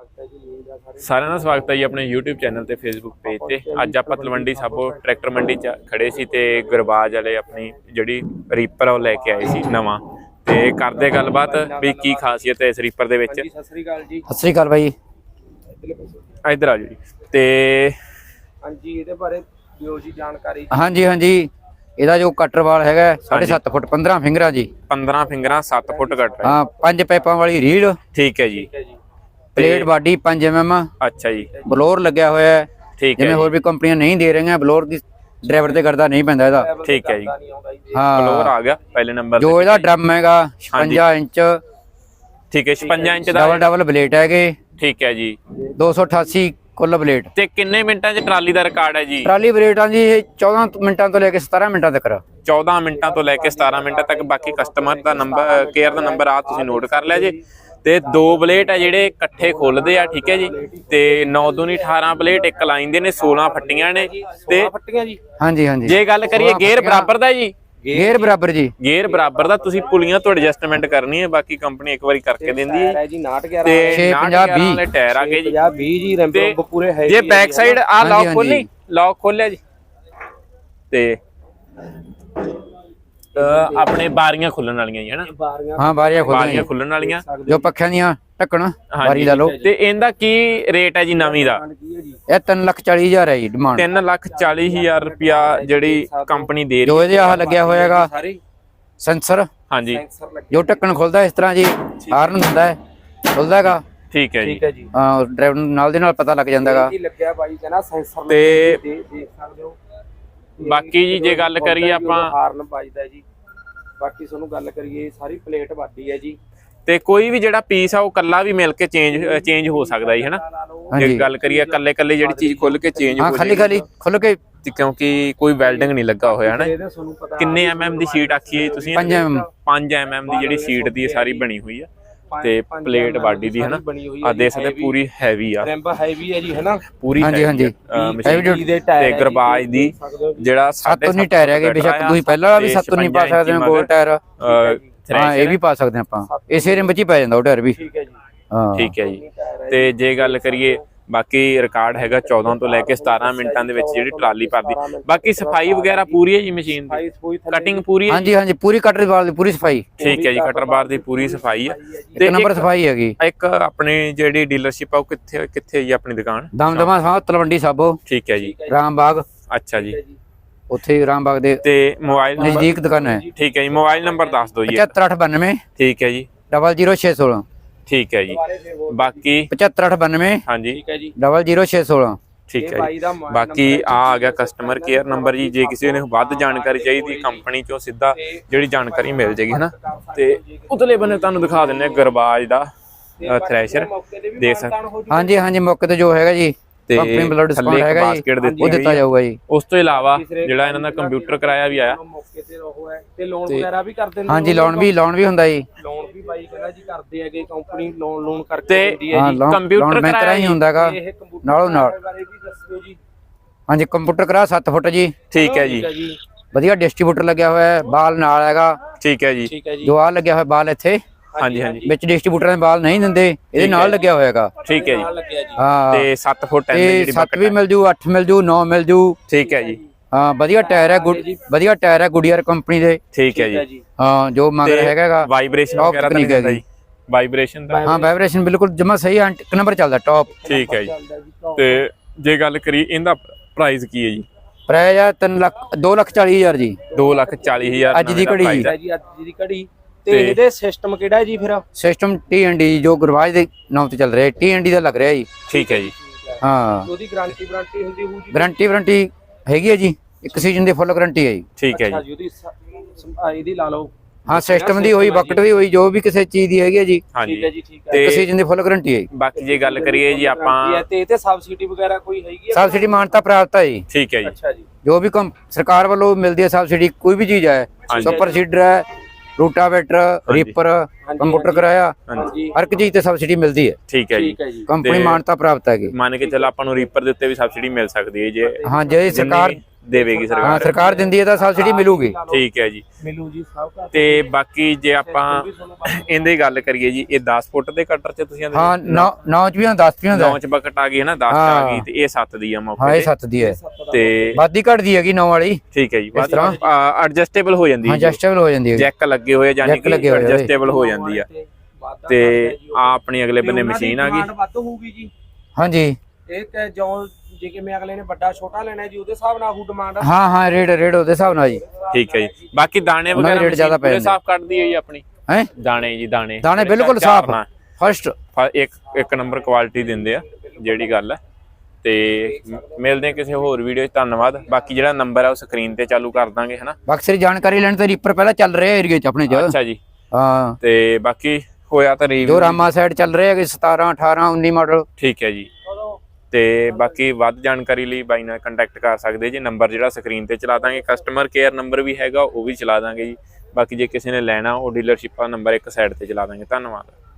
ਸਾਰਿਆਂ ਦਾ ਸਵਾਗਤ ਹੈ ਜੀ ਆਪਣੇ YouTube ਚੈਨਲ ਤੇ Facebook ਪੇਜ ਤੇ। ਅੱਜ ਆਪਾਂ ਤਲਵੰਡੀ ਸਾਬੋ ਟਰੈਕਟਰ ਮੰਡੀ 'ਚ ਖੜੇ ਸੀ ਤੇ ਗੁਰਬਾਜ ਵਾਲੇ ਆਪਣੀ ਜਿਹੜੀ ਰੀਪਰ ਉਹ ਲੈ ਕੇ ਆਏ ਸੀ ਨਵਾਂ। ਤੇ ਕਰਦੇ ਗੱਲਬਾਤ ਵੀ ਕੀ ਖਾਸੀਅਤ ਹੈ ਇਸ ਰੀਪਰ ਦੇ ਵਿੱਚ। ਸਤਿ ਸ੍ਰੀ ਅਕਾਲ ਜੀ। ਸਤਿ ਸ੍ਰੀ ਅਕਾਲ ਬਾਈ। ਇੱਧਰ ਆ ਜਾਓ ਜੀ। ਤੇ ਹਾਂਜੀ ਇਹਦੇ ਬਾਰੇ ਦਿਓ ਜੀ ਜਾਣਕਾਰੀ। ਹਾਂਜੀ ਹਾਂਜੀ। ਇਹਦਾ ਜੋ ਕਟਰ ਵਾਲ ਹੈਗਾ 7.5 ਫੁੱਟ 15 ਫਿੰਗਰਾਂ ਜੀ। 15 ਫਿੰਗਰਾਂ 7 ਫੁੱਟ ਕੱਟ ਰਿਹਾ ਹਾਂ ਪੰਜ ਪਾਈਪਾਂ ਵਾਲੀ ਰੀਲ ਠੀਕ ਹੈ ਜੀ। ਠੀਕ ਹੈ ਜੀ। ਪਲੇਟ ਬਾਡੀ 5 ਐਮਐਮ ਅੱਛਾ ਜੀ। ਬਲੋਰ ਲੱਗਿਆ ਹੋਇਆ ਹੈ। ਠੀਕ ਹੈ ਜਿਵੇਂ ਹੋਰ ਵੀ ਕੰਪਨੀਆਂ ਨਹੀਂ ਦੇ ਰਹੀਆਂ ਬਲੋਰ ਦੀ ਡਰਾਈਵਰ ਤੇ ਕਰਦਾ ਨਹੀਂ ਪੈਂਦਾ ਇਹਦਾ। ਠੀਕ ਹੈ ਜੀ। ਹਾਂ। ਆ ਗਿਆ ਪਹਿਲੇ ਨੰਬਰ ਜੋ ਇਹਦਾ ਡਰਮ ਹੈਗਾ 56 ਇੰਚ। ਠੀਕ ਹੈ 56 ਇੰਚ ਦਾ ਡਬਲ ਡਬਲ ਬਲੇਟ ਹੈਗੇ। ਠੀਕ ਹੈ ਜੀ। 288 ਕੁੱਲ ਬਲੇਟ। ਤੇ ਕਿੰਨੇ ਮਿੰਟਾਂ 'ਚ ਟਰਾਲੀ ਦਾ ਰਿਕਾਰਡ ਹੈ ਜੀ? ਟਰਾਲੀ ਬਲੇਟਾਂ ਜੀ ਇਹ 14 ਮਿੰਟਾਂ ਤੋਂ ਲੈ ਕੇ 17 ਮਿੰਟਾਂ ਤੱਕ। 14 ਮਿੰਟਾਂ ਤੋਂ ਲੈ ਕੇ 17 ਮਿੰਟਾਂ ਤੱਕ ਬਾਕੀ ਕਸਟਮਰ ਦਾ ਨੰਬਰ ਕੇਅਰ ਦਾ ਨੰਬਰ ਆ ਤੁਸੀਂ ਨੋਟ ਕਰ ਲਿਆ ਜੀ। ਤੇ ਦੋ ਬਲੇਟ ਆ ਜਿਹੜੇ ਇਕੱਠੇ ਖੁੱਲਦੇ ਆ ਠੀਕ ਹੈ ਜੀ। ਤੇ 9 ਦੂਨੀ 18 ਬਲੇਟ ਇੱਕ ਲਾਈਨ ਦੇ ਨੇ 16 ਫੱਟੀਆਂ ਨੇ। ਤੇ ਫੱਟੀਆਂ ਜੀ। ਹਾਂਜੀ ਹਾਂਜੀ। ਜੇ ਗੱਲ ਕਰੀਏ ਗੇਅਰ। ਬਰਾਬਰ ਦਾ ਜੀ। ਗੇਅਰ ਬਰਾਬਰ ਜੀ। ਗੇਅਰ ਬਰਾਬਰ ਦਾ ਤੁਸੀਂ ਪੁਲੀਆਂ ਤੋਂ ਐਡਜਸਟਮੈਂਟ ਕਰਨੀ ਹੈ ਬਾਕੀ ਕੰਪਨੀ ਇੱਕ ਵਾਰੀ ਕਰਕੇ ਦਿੰਦੀ ਹੈ ਜੀ। 69 ਤੇ ਛੇ 59 ਪੰਜਾਹ ਵੀਹ। ਵਾਲੇ ਟਾਇਰ ਆ ਗਏ ਜੀ। 50 20 ਜੀ ਰੈਂਪ ਪੂਰੇ ਹੈ ਜੇ ਬੈਕ ਸਾਈਡ ਆ ਲੌਕ। ਖੋਲੀ ਲੌਕ ਖੋਲਿਆ ਜੀ। ਤੇ ਆਪਣੇ ਬਾਰੀਆਂ ਖੁੱਲਣ ਵਾਲੀਆਂ ਜੀ ਹਨਾ ਬਾਰੀਆਂ ਹਾਂ ਬਾਰੀਆਂ ਬਾਰੀਆਂ ਖੋਲਣੀਆਂ ਖੁੱਲਣ ਵਾਲੀਆਂ। ਜੋ ਪੱਖਿਆਂ ਦੀਆਂ ਢੱਕਣ। ਬਾਰੀ ਲਾ ਲਓ। ਤੇ ਇਹਦਾ ਕੀ ਰੇਟ ਹੈ ਜੀ ਨਵੀਂ ਦਾ? ਹੈ ਜੀ? ਇਹ 3 ਲੱਖ 40 ਹਜ਼ਾਰ ਹੈ ਜੀ ਡਿਮਾਂਡ 3 ਲੱਖ 40 ਹਜ਼ਾਰ ਰੁਪਿਆ ਜਿਹੜੀ ਕੰਪਨੀ ਦੇ ਰਹੀ ਜੋ ਇਹਦੇ ਆਹ ਲੱਗਿਆ ਹੋਇਆਗਾ ਸਾਰੇ? ਸੈਂਸਰ। ਹਾਂਜੀ। ਜੋ ਢੱਕਣ ਖੁੱਲਦਾ ਇਸ ਤਰ੍ਹਾਂ ਜੀ ਹਾਰਨ ਹੁੰਦਾ ਹੈ ਖੁੱਲਦਾ ਹੈਗਾ। ਠੀਕ ਹੈ ਜੀ। ਠੀਕ ਹੈ ਜੀ। ਡਰਾਈਵਰ ਨਾਲ ਦੇ ਨਾਲ ਪਤਾ ਲੱਗ ਜਾਂਦਾ ਹੈਗਾ ਕੀ ਲੱਗਿਆ ਬਾਈ ਕਹਿੰਦਾ ਸੈਂਸਰ ਤੇ ਦੇਖ ਸਕਦੇ ਹੋ। ਬਾਕੀ ਜੀ ਜੇ ਗੱਲ ਕਰੀਏ ਆਪਾਂ ਹਾਰਨ ਵੱਜਦਾ ਜੀ। ਬਾਕੀ ਤੁਹਾਨੂੰ ਗੱਲ ਕਰੀਏ ਸਾਰੀ ਪਲੇਟ ਵੱਡੀ ਹੈ ਜੀ। ਤੇ ਕੋਈ ਵੀ ਜਿਹੜਾ ਪੀਸ ਆ ਉਹ ਕੱਲਾ ਵੀ ਮਿਲ ਕੇ ਚੇਂਜ ਚੇਂਜ ਹੋ ਸਕਦਾ ਜੀ ਹਨਾ? ਜੇ ਗੱਲ ਕਰੀਏ ਕੱਲੇ ਕੱਲੇ ਜਿਹੜੀ ਚੀਜ਼ ਖੁੱਲ ਕੇ ਚੇਂਜ ਹਾਂ ਹੋ ਖਾਲੀ ਖਾਲੀ ਖੁੱਲ ਕੇ ਕਿਉਂਕਿ ਕੋਈ ਵੈਲਡਿੰਗ ਨਹੀਂ ਲੱਗਾ ਹੋਇਆ ਪਤਾ ਕਿੰਨੇ ਐਮਐਮ ਦੀ ਸ਼ੀਟ ਆਖੀ ਹੈ ਤੁਸੀਂ? 5 mm 5 ਐਮਐਮ ਦੀ ਜਿਹੜੀ ਸ਼ੀਟ ਦੀ ਸਾਰੀ ਬਣੀ ਹੋਈ ਆ। ਤੇ ਪਲੇਟ ਬਾਡੀ ਦੀ ਸਾਰੀ ਹਨਾ? ਬਣੀ ਹੋਈ ਆ ਦੇਖ ਸਕਦੇ ਪੂਰੀ ਹੈਵੀ ਆ। ਰੈਂਪ ਹੈਵੀ ਹੈ ਜੀ ਹੈਨਾ? ਪੂਰੀ ਹਾਂਜੀ, heavy ਹਾਂਜੀ। duty ਦੇ ਟਾਇਰ ਤੇ ਗਰਬਾਜ ਦੀ। ਜਿਹੜਾ ਸੱਤ ਨਹੀਂ ਟਾਇਰ ਹੈਗੇ ਬੇਸ਼ੱਕ ਤੁਸੀਂ ਪਹਿਲਾਂ ਵਾਲਾ ਵੀ ਸੱਤ ਨਹੀਂ ਪਾ ਸਕਦੇ ਹੋ ਗੋਲ ਟਾਇਰ ਹਾਂ ਇਹ ਵੀ ਪਾ ਸਕਦੇ ਆਪਾਂ। ਇਸੇ ਰਿੰਮ 'ਚ ਹੀ ਪੈ ਜਾਂਦਾ ਉਹ ਟਾਇਰ ਵੀ। ਠੀਕ ਹੈ ਜੀ। ਹਾਂ। ਠੀਕ ਹੈ ਜੀ। ਤੇ ਜੇ ਗੱਲ ਕਰੀਏ ਬਾਕੀ ਰਿਕਾਰਡ ਹੈਗਾ 14 ਤੋਂ ਲੈ ਕੇ 17 ਮਿੰਟਾਂ ਦੇ ਵਿੱਚ ਜਿਹੜੀ ਟਰਾਲੀ ਭਰਦੀ। ਬਾਕੀ ਸਫ਼ਾਈ ਵਗੈਰਾ ਪੂਰੀ ਹੈ ਜੀ ਮਸ਼ੀਨ ਦੀ? ਕਟਿੰਗ ਪੂਰੀ ਹੈ ਹਾਂਜੀ ਹਾਂਜੀ ਪੂਰੀ ਕਟਰ ਵਾਲ ਦੀ ਪੂਰੀ ਸਫ਼ਾਈ। ਠੀਕ ਹੈ ਜੀ ਕਟਰ ਬਾਰ ਦੀ ਪੂਰੀ ਸਫ਼ਾਈ ਹੈ। ਇੱਕ ਨੰਬਰ ਸਫ਼ਾਈ ਹੈਗੀ। ਇੱਕ ਆਪਣੀ ਜਿਹੜੀ ਡੀਲਰਸ਼ਿਪ ਆ ਉਹ ਕਿੱਥੇ ਕਿੱਥੇ ਹੈ ਜੀ ਆਪਣੀ ਦੁਕਾਨ? ਦਮਦਮਾ ਸਾਹ ਤਲਵੰਡੀ ਸਾਬੋ। ਠੀਕ ਹੈ ਜੀ। ਰਾਮਬਾਗ। ਅੱਛਾ ਜੀ। ਉੱਥੇ ਹੀ ਰਾਮਬਾਗ ਦੇ ਤੇ ਮੋਬਾਈਲ ਨੰਬਰ ਨਜ਼ਦੀਕ ਦੁਕਾਨ ਹੈ। ਠੀਕ ਹੈ ਜੀ ਮੋਬਾਈਲ ਨੰਬਰ ਦੱਸ ਦਿਓ ਜੀ 7592 ਠੀਕ ਹੈ ਜੀ। 00616 ਠੀਕ ਹੈ ਜੀ। ਬਾਕੀ 7592 ਹਾਂਜੀ। ਠੀਕ ਹੈ ਜੀ 00616 ਠੀਕ ਹੈ ਜੀ। ਬਾਕੀ ਆ ਆ ਗਿਆ ਕਸਟਮਰ ਕੇਅਰ ਨੰਬਰ ਜੀ। ਜੇ ਕਿਸੇ ਨੇ ਵੱਧ ਜਾਣਕਾਰੀ ਚਾਹੀਦੀ ਕੰਪਨੀ ਚੋਂ ਸਿੱਧਾ ਜਿਹੜੀ ਜਾਣਕਾਰੀ ਮਿਲ ਜੇਗੀ ਹਨਾ? ਤੇ ਉਤਲੇ ਬੰਨੇ ਤੁਹਾਨੂੰ ਦਿਖਾ ਦਿੰਨੇ ਆ ਗਰਬਾਜ ਦਾ ਥ੍ਰੈਸ਼ਰ ਦੇਖ ਸਕਦੇ ਹਾਂਜੀ ਹਾਂਜੀ ਮੌਕੇ ਤੇ ਜੋ ਹੈਗਾ ਜੀ। ਤੇ ਕੰਪਨੀ ਵੱਲੋਂ ਡਿਸਕਾਊਂਟ ਹੈਗਾ ਬਾਸਕਟ ਦਿੱਤੀ ਉਹ ਦਿੱਤਾ। ਜਾਊਗਾ ਜੀ। ਉਸ ਤੋਂ ਇਲਾਵਾ ਜਿਹੜਾ ਇਹਨਾਂ ਦਾ ਕੰਪਿਊਟਰ ਕਰਾਇਆ ਵੀ ਆਇਆ। ਮੌਕੇ ਤੇ ਉਹ ਹੈ। ਤੇ ਲੋਨ ਵਗੈਰਾ ਵੀ ਕਰ ਦਿੰਦੇ ਹਾਂਜੀ ਲੋਨ ਵੀ ਲੋਨ ਵੀ ਹੁੰਦਾ ਜੀ। ਲੋਨ ਵੀ ਬਾਈ ਕਹਿੰਦਾ ਜੀ ਕਰਦੇ ਹੈਗੇ ਕੰਪਨੀ ਲੋਨ ਲੋਨ ਕਰਕੇ ਤੇ ਦਿੰਦੀ ਹੈ ਹਾਂ ਜੀ। ਲੋਨ ਕੰਪਿਊਟਰ ਕਰਾਇਆ ਰਾਹੀਂ ਹੁੰਦਾ ਹੈਗਾ। ਇਹ ਕੰਪਿਊਟਰ ਨਾਲੋਂ ਨਾਲ। ਬਾਰੇ ਵੀ ਦੱਸਿਓ ਜੀ। ਹਾਂਜੀ ਕੰਪਿਊਟਰ ਕਰਾ 7 ਫੁੱਟ ਜੀ। ਠੀਕ ਹੈ ਜੀ। ਠੀਕ ਹੈ ਜੀ। ਵਧੀਆ ਡਿਸਟ੍ਰੀਬਿਊਟਰ ਲੱਗਿਆ ਹੋਇਆ ਹੈ ਬਾਲ ਨਾਲ ਹੈਗਾ। ਠੀਕ ਹੈ ਜੀ। ਠੀਕ ਹੈ ਜੀ। ਜੋ ਆ ਲੱਗਿਆ ਹੋਇਆ ਬਾਲ ਇੱਥੇ। ਹਾਂਜੀ ਹਾਂਜੀ ਵਿੱਚ ਡਿਸਟ੍ਰੀਬਿਊਟਰਾਂ ਦੇ ਬਾਲ ਨਹੀਂ ਦਿੰਦੇ ਇਹਦੇ ਨਾਲ ਲੱਗਿਆ ਹੋਇਆ ਹੈਗਾ ਠੀਕ ਹੈ ਜੀ। ਹਾਂ। ਤੇ 7 ਫੁੱਟ ਤੇ ਜਿਹੜੀ 7 ਵੀ ਮਿਲ ਜੂ 8 ਮਿਲ ਜੂ 9 ਮਿਲ ਜੂ। ਠੀਕ ਹੈ ਜੀ। ਹਾਂ ਵਧੀਆ ਟਾਇਰ ਹੈ ਗੁੱਡ ਵਧੀਆ ਟਾਇਰ ਹੈ ਗੁੱਡੀਅਰ ਕੰਪਨੀ ਦੇ। ਠੀਕ ਹੈ ਜੀ। ਹਾਂ ਜੋ। ਮੰਗ ਰਿਹਾ ਹੈਗਾ ਵਾਈਬ੍ਰੇਸ਼ਨ ਵਗੈਰਾ ਤਾਂ ਨਹੀਂ ਦਿੰਦਾ ਜੀ। ਵਾਈਬ੍ਰੇਸ਼ਨ ਦਾ ਹਾਂ ਵਾਈਬ੍ਰੇਸ਼ਨ ਬਿਲਕੁਲ ਜਮਾ ਸਹੀ ਹੈ ਇੱਕ ਨੰਬਰ ਚੱਲਦਾ ਟੌਪ ਠੀਕ ਹੈ ਜੀ। ਤੇ ਜੇ ਗੱਲ ਕਰੀ ਇਹਦਾ ਪ੍ਰਾਈਸ ਕੀ ਹੈ ਜੀ? ਪ੍ਰਾਈਸ ਹੈ 3 ਲੱਖ 2 ਲੱਖ 40 ਹਜ਼ਾਰ ਜੀ। 2 ਲੱਖ 40 ਹਜ਼ਾਰ ਅੱਜ ਦੀ ਘੜੀ। ਅੱਜ ਦੀ ਘੜੀ ਤੇ ਇਹਦੇ ਸਿਸਟਮ ਕਿਹੜਾ ਹੈ ਜੀ ਫਿਰ? ਸਿਸਟਮ ਟੀ ਜੋ ਗੁਰਵਾਜ ਦੇ ਨਾਮ ਤੇ ਚੱਲ ਰਿਹਾ ਟੀ ਦਾ ਲੱਗ ਰਿਹਾ ਜੀ। ਠੀਕ ਹੈ ਜੀ। ਹਾਂ। ਉਹਦੀ ਗਾਰੰਟੀ ਵਾਰੰਟੀ ਹੁੰਦੀ ਹੋਊ ਜੀ? ਗਾਰੰਟੀ ਵਾਰੰਟੀ ਹੈਗੀ ਹੈ ਜੀ ਇੱਕ ਸੀਜ਼ਨ ਦੀ ਫੁੱਲ ਗਾਰੰਟੀ ਹੈ ਜੀ। ਠੀਕ ਹੈ ਜੀ। ਉਹਦੀ ਇਹਦੀ ਲਾ ਲਓ। ਹਾਂ ਸਿਸਟਮ ਦੀ ਹੋਈ ਬਕਟ ਦੀ ਹੋਈ ਜੋ ਵੀ ਕਿਸੇ ਚੀਜ਼ ਦੀ ਹੈਗੀ ਹੈ ਜੀ। ਠੀਕ ਹੈ ਜੀ ਠੀਕ ਹੈ। ਤੇ ਇੱਕ ਸੀਜ਼ਨ ਦੀ ਫੁੱਲ ਗਾਰੰਟੀ ਹੈ ਬਾਕੀ ਜੇ ਗੱਲ ਕਰੀਏ ਜੀ ਆਪਾਂ ਤੇ ਇਹ ਤੇ ਸਬਸਿਡੀ ਵਗੈਰਾ ਕੋਈ ਹੈਗੀ ਹੈ? ਸਬਸਿਡੀ ਮਾਨਤਾ ਪ੍ਰਾਪਤ ਹੈ ਜੀ। ਠੀਕ ਹੈ ਜੀ। ਅੱਛਾ ਜੀ। ਜੋ ਵੀ ਕੰਮ ਸਰਕਾਰ ਵੱਲੋਂ ਮਿਲਦੀ ਹੈ ਸਬਸਿਡੀ ਕੋਈ ਵੀ ਚੀਜ਼ ਹੈ। ਸੁਪਰ ਸੀਡਰ ਹੈ ਰੂਟਾਵੇਟਰ ਰੀਪਰ ਕੰਪਿਊਟਰ ਕਰਾਇਆ ਹਾਂਜੀ। ਹਰ ਇੱਕ ਚੀਜ਼ ਤੇ ਸਬਸਿਡੀ ਮਿਲਦੀ ਹੈ। ਠੀਕ ਹੈ ਜੀ। ਕੰਪਨੀ ਮਾਨਤਾ ਪ੍ਰਾਪਤ ਹੈਗੀ। ਮੰਨ ਕੇ ਚੱਲ ਆਪਾਂ ਨੂੰ ਰੀਪਰ ਦੇ ਉੱਤੇ ਵੀ ਸਬਸਿਡੀ ਮਿਲ ਸਕਦੀ ਹੈ ਜੇ ਹਾਂ ਜੇ ਸਰਕਾਰ ਦੇਵੇਗੀ ਹਾਂ ਸਰਕਾਰ ਸਰਕਾਰ ਦਿੰਦੀ ਹੈ ਤਾਂ ਸਬਸਿਡੀ ਮਿਲੂਗੀ। ਠੀਕ ਹੈ ਜੀ। ਮਿਲੂ ਜੀ ਸਭ ਦਾ ਤੇ ਬਾਕੀ ਜੇ ਆਪਾਂ ਇਹਦੀ ਗੱਲ ਕਰੀਏ ਜੀ ਇਹ 10 ਫੁੱਟ ਦੇ ਕਟਰ ਚ ਤੁਸੀਂ ਹਾਂ 9 9 ਚ ਵੀ ਹੁੰਦਾ 10 ਚ ਵੀ ਹੁੰਦਾ 9 ਚ ਬਕਟ ਆ ਗਈ ਹੈ ਨਾ 10 ਚ ਆ ਹਾਂ। ਗਈ ਤੇ ਇਹ 7 ਦੀ ਆ ਹਾਂ ਮੌਕੇ ਇਹ ਤੇ। 7 ਦੀ ਹੈ। ਤੇ ਵਾਦੀ ਘਟਦੀ ਹੈਗੀ 9 ਵਾਲੀ। ਠੀਕ ਹੈ ਜੀ ਇਸ ਤਰ੍ਹਾਂ? ਐਡਜਸਟੇਬਲ ਹੋ ਜਾਂਦੀ ਹਾਂ ਹੈ। ਐਡਜਸਟੇਬਲ ਹੋ ਜਾਂਦੀ ਹੈ ਜੈਕ ਲੱਗੇ ਹੋਏ ਜੈਕ ਕਿ ਲੱਗੇ ਹੋਏ। ਐਡਜਸਟੇਬਲ ਹੋ ਜਾਂਦੀ ਆ। ਤੇ ਆ ਆਪਣੀ ਅਗਲੇ ਬੰਨੇ ਮਸ਼ੀਨ ਆ ਗਈ। ਵੱਧ ਹੋਊਗੀ ਜੀ। ਹਾਂਜੀ। ਇਹ ਤੇ ਜੋ ਜੇ ਕਿਵੇਂ ਅਗਲੇ ਨੇ ਵੱਡਾ ਛੋਟਾ ਲੈਣਾ ਜੀ ਉਹਦੇ ਹਿਸਾਬ ਨਾਲ ਹੂ ਡਿਮਾਂਡ ਹਾਂ ਹਾਂ ਰੇਟ ਰੇਟ ਉਹਦੇ ਹਿਸਾਬ ਨਾਲ ਜੀ। ਠੀਕ ਹੈ ਜੀ। ਬਾਕੀ ਦਾਣੇ ਵਗੈਰਾ ਰੇਟ ਜ਼ਿਆਦਾ ਪੈ। ਸਾਫ਼ ਕੱਢਦੀ ਹੈ ਜੀ ਆਪਣੀ? ਹੈ? ਦਾਣੇ ਜੀ ਦਾਣੇ। ਦਾਣੇ ਬਿਲਕੁਲ ਸਾਫ਼। ਫਸਟ ਇੱਕ ਇੱਕ ਨੰਬਰ ਕੁਆਲਿਟੀ ਦਿੰਦੇ ਆ ਜਿਹੜੀ ਗੱਲ ਹੈ ਤੇ ਮਿਲਦੇ ਹਾਂ ਕਿਸੇ ਹੋਰ ਵੀਡੀਓ 'ਚ ਧੰਨਵਾਦ। ਬਾਕੀ ਜਿਹੜਾ ਨੰਬਰ ਆ ਉਹ ਸਕਰੀਨ ਤੇ ਚਾਲੂ ਕਰ ਦਾਂਗੇ ਹਨਾ? ਬਾਕੀ ਜਾਣਕਾਰੀ ਲੈਣ ਤੇ ਰੀਪਰ ਪਹਿਲਾਂ ਚੱਲ ਰਿਹਾ ਏਰੀਆ ਚ ਆਪਣੇ ਚ ਅੱਛਾ ਜੀ। ਹਾਂ। ਤੇ ਬਾਕੀ ਹੋਇਆ ਤਾਂ ਜੋ ਰਿਵਿਊ ਰਾਮਾ ਸਾਈਡ ਚੱਲ ਰਹੇ ਹੈਗੇ 17 18 19 ਮਾਡਲ ਠੀਕ ਹੈ ਜੀ। ਤੇ ਬਾਕੀ ਵੱਧ ਜਾਣਕਾਰੀ ਲਈ ਬਾਈ ਨਾਲ ਕੰਟੈਕਟ ਕਰ ਸਕਦੇ ਜੇ ਨੰਬਰ ਜਿਹੜਾ ਸਕਰੀਨ ਤੇ ਚਲਾ ਦਾਂਗੇ। ਕਸਟਮਰ ਕੇਅਰ ਨੰਬਰ ਵੀ ਹੈਗਾ, ਉਹ ਵੀ ਚਲਾ ਦਾਂਗੇ ਜੀ। ਬਾਕੀ ਜੇ ਕਿਸੇ ਨੇ ਲੈਣਾ, ਉਹ ਡੀਲਰਸ਼ਿਪ ਦਾ ਨੰਬਰ ਇੱਕ ਸਾਈਡ ਤੇ ਚਲਾ ਦਾਂਗੇ। ਧੰਨਵਾਦ।